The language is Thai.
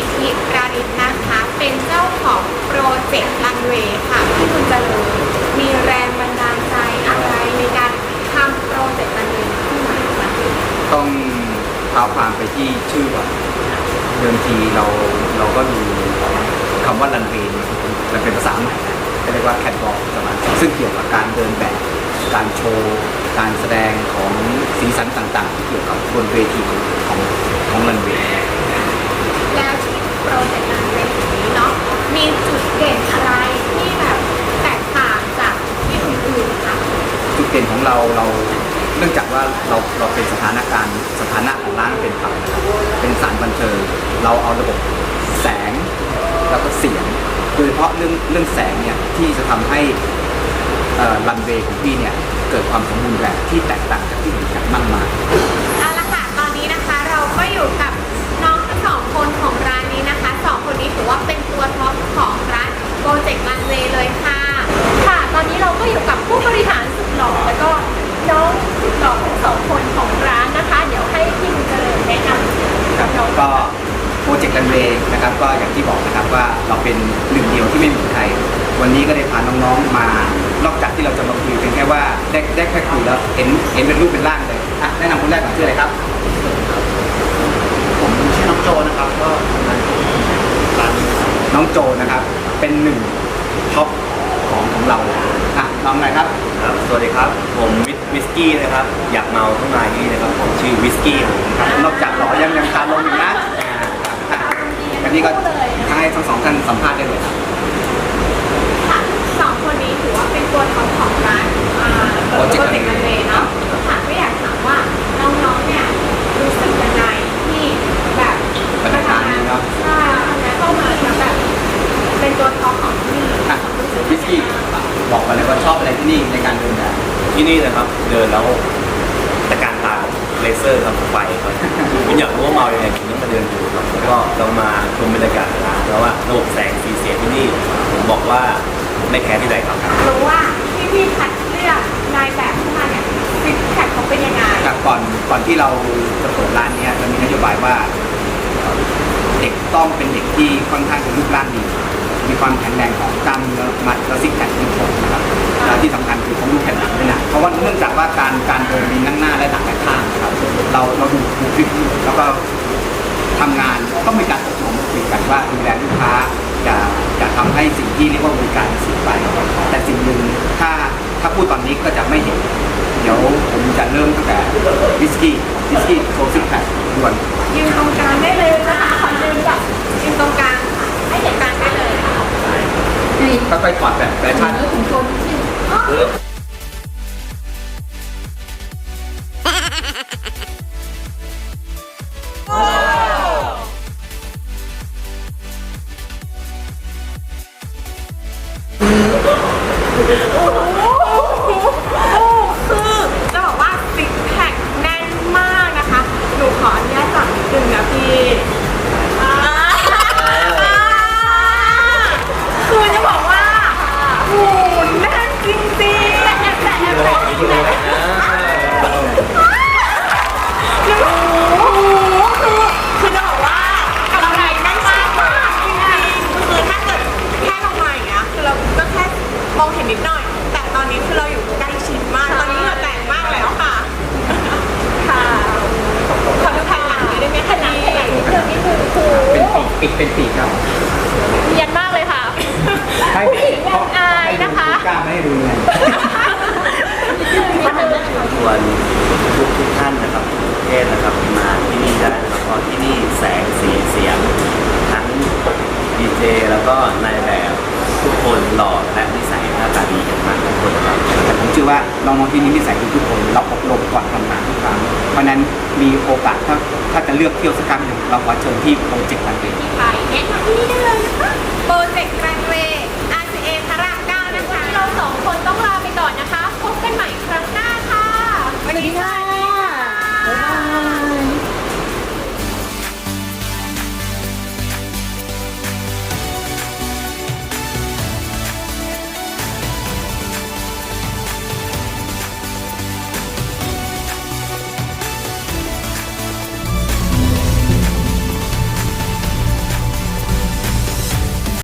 กิจนิราดินนะคะ เป็นเจ้าของโปรเจกต์ลันเวยค่ะที่คุณเจริญมีแรงบันดาลใจอะไรในการทำโปรเจกต์ลันเวยขึ้นมาคะต้องเท้าความไปที่ชื่อก่อนเดิมทีเราเราก็มีคำว่าลันเวย์มันเป็นภาษาใหม่เรียกว่าแคทบอกประมาณซึ่งเกี่ยวกับการเดินแบบ การโชว์ การแสดงของสีสันต่างๆ ที่เกี่ยวกับบนเวทีของของลันเวย เราเราเนื่องจากว่าเราเราเป็นสถานการณ์สถานะของร้านเป็นผับนะครับเป็นสารบันเทิงเราเอาระบบแสงแล้วก็เสียงโดยเฉพาะเรื่องเรื่องแสงเนี่ยที่จะทำให้รันเวย์ของพี่เนี่ยเกิดความสมบูรณ์แบบที่แตกต่างจากที่อื่นอย่างมากมาย เอาละค่ะ ตอนนี้นะคะเราก็อยู่กับ ก็อย่างที่บอกนะครับว่าเราเป็นหนึ่งเดียวที่ไม่เหมือนใครวันนี้ก็ได้พาน้องๆมา นอกจากที่เราจะมาคุยเป็นแค่ว่าได้ได้แค่คุยแล้วเห็นเห็นเป็นรูปเป็นร่างเลยอะแนะนำคนแรกก่อนชื่ออะไรครับ ผมชื่อน้องโจนะครับก็ทำงานที่ร้านนี้ครับน้องโจนะครับ เป็นหนึ่งท็อปของของเราอะน้องอะไรครับ ครับ สวัสดีครับ ผมวิสวิสกี้นะครับ อยากเมาต้องมาที่นี่นะครับ ผมชื่อวิสกี้ครับผมครับนอกจากหล่อยังยังคาลมอีกนะอะอันนี้ก็ให้ทั้งสองท่านสัมภาษณ์ได้เลยครับ ค่ะสองคนนี้ถือว่าเป็นตัวท็อปของร้านอ่าโปรเจกต์รันเวย์เนาะค่ะก็อยากถามว่าน้องๆเนี่ยรู้สึกยังไงที่แบบ บรรยากาศนี้เนาะ ใช่แล้วเข้ามาแล้วแบบเป็นตัวท็อปของที่นี่ อะวิสกี้บอกมาเลยว่าชอบอะไรที่นี่ในการเดินแบบ ที่นี่นะครับ เดินแล้วตะการตาของเลเซอร์ครับไฟครับคุณอยากรู้ว่าเมายังไงคุณต้องมาเดินดูครับแล้วก็เรามาชมบรรยากาศร้านแล้วว่าระบบแสงสีเสียงที่นี่ผมบอกว่าไม่แพ้ที่ใดครับรู้ว่าที่พี่คัดเลือกนายแบบเข้ามาเนี่ยซิกแพคเขาเป็นยังไงครับก่อนก่อนที่เราจะเปิดร้านเนี้ยเรามีนโยบายว่าเอ่อเด็กต้องเป็นเด็กที่ค่อนข้างจะรูปร่างดีมีความแข็งแรงของกล้ามเนื้อมัดและซิกแพคที่ครบนะครับ จากว่าการการเดินมีนั่งหน้าและหลังและข้างนะครับเราเราดูดูคลิปแล้วก็ทำงานต้องมีการตกลงคุยกันว่าดูแลลูกค้าอย่าอย่าทำให้สิ่งที่เรียกว่าบริการเสียไปแต่สิ่งหนึ่งถ้าถ้าพูดตอนนี้ก็จะไม่เห็น เดี๋ยวผมจะเริ่มตั้งแต่วิสกี้วิสกี้โซซิกแพคด่วนยืนตรงกลางได้เลยนะคะขอยืนแบบยืนตรงกลางค่ะให้เห็นกลางได้เลยค่ะค่อยๆถอดแบบแฟชั่น oh, oh, oh. oh. ป็นปีกปีกเป็นปีกครับเนียนมากเลยค่ะให้ผู้หญิงยังอายนะคะ กล้าไม่ให้ดูไง ชวนทุก ว่าน้องๆที่นี่นิสัยดีทุกคนเราอบรมก่อนทำงานทุกครั้งเพราะนั้นมีโอกาสถ้าถ้าจะเลือกเที่ยวสักครั้งหนึ่งเราขอเชิญที่โปรเจกต์รันเวย์ที่ไปแนะนำที่นี่ได้